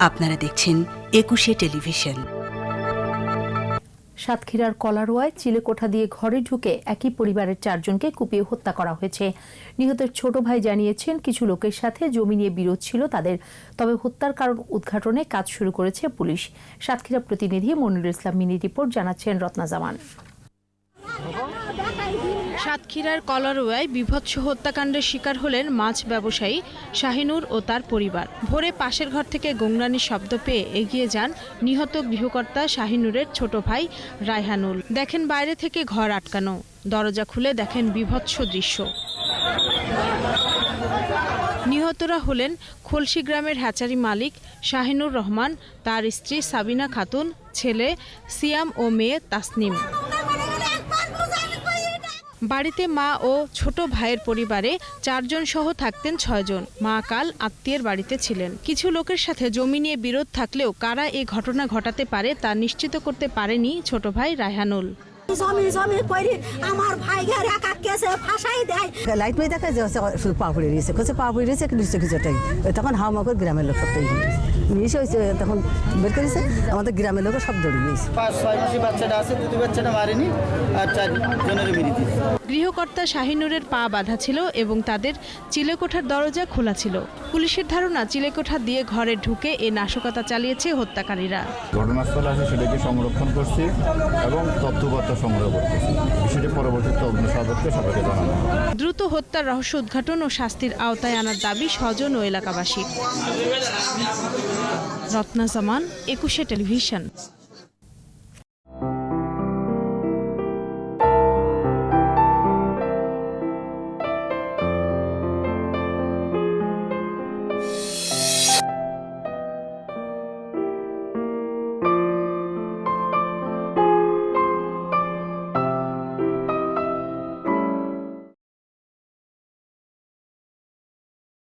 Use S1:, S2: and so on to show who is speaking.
S1: আপনারা দেখছেন একুশে টেলিভিশন।
S2: সাতক্ষীরার কলারোয়ায় চিলেকোঠা দিয়ে ঘরে ঢুকে একই পরিবারের চারজনকে কুপিয়ে হত্যা করা হয়েছে। নিহতের ছোট ভাই জানিয়েছেন, কিছু লোকের সাথে জমি নিয়ে বিরোধ ছিল তাদের, তবে হত্যার কারণ উদ্ঘাটনে কাজ শুরু করেছে পুলিশ। সাতক্ষীরা প্রতিনিধি মনিরুল ইসলাম মিনি রিপোর্ট জানাচ্ছেন রত্না জামান
S3: সাতক্ষীরার কলারোয়ায় বিভৎস হত্যাকাণ্ডের শিকার হলেন মাছ ব্যবসায়ী শাহিনুর ও তার পরিবার। ভোরে পাশের ঘর থেকে গোংরানির শব্দ পেয়ে এগিয়ে যান নিহত গৃহকর্তা শাহিনুরের ছোট ভাই রায়হানুল। দেখেন বাইরে থেকে ঘর আটকানো। দরজা খুলে দেখেন বিভৎস দৃশ্য। নিহতরা হলেন খলসি গ্রামের হ্যাচারি মালিক শাহিনুর রহমান, তার স্ত্রী সাবিনা খাতুন, ছেলে সিয়াম ও মেয়ে তাসনিম। বাড়িতে মা ও ছোট ভাইয়ের পরিবারে চারজন সহ থাকতেন ছয়জন। মা কাল আত্মীয়ের বাড়িতে ছিলেন। কিছু লোকের সাথে জমি নিয়ে বিরোধ থাকলেও কারা এই ঘটনা ঘটাতে পারে তা নিশ্চিত করতে পারেনি ছোট ভাই রায়হানুল।
S4: জমি জমি করে আমার ভাইকে একা কেসে ফাঁসাই দেয়।
S5: লাইট মেয়ে দেখা যাচ্ছে শুধু পা পড়ে রয়েছে। কোথায় পা পড়ে রয়েছে নিচে কিছুটাই তখন হাওয়া করে গ্রামের লোক সব তৈরি নিয়ে এসে হয়েছে তখন বের করেছে। আমাদের গ্রামের লোক সব দৌড়ে নিয়েছে।
S6: পাঁচ ছয় মাসে বাচ্চাটা আছে দুটি বাচ্চাটা মারেনি আর চার জনের মেরে দিয়েছে।
S3: গৃহকর্তা শাহিনুরের পা বাঁধা ছিল এবং তাদের চিলেকোঠার দরজা খোলা ছিল। পুলিশের ধারণা চিলেকোঠা দিয়ে ঘরে ঢুকে এ নাশকতা চালিয়েছে হত্যাকারীরা।
S7: ঘটনাস্থলে আছে সেটাকে সংরক্ষণ করছি এবং তথ্যপত্র সংগ্রহ করতেছি। বিষয়টি পরবর্তী তদন্ত সাপেক্ষে সবাইকে জানানো
S3: দ্রুত হত্যার রহস্য উদ্ঘাটন ও শাস্তির আওতায় আনার দাবি স্বজন ও এলাকাবাসীর। রত্না জামান একুশে টেলিভিশন।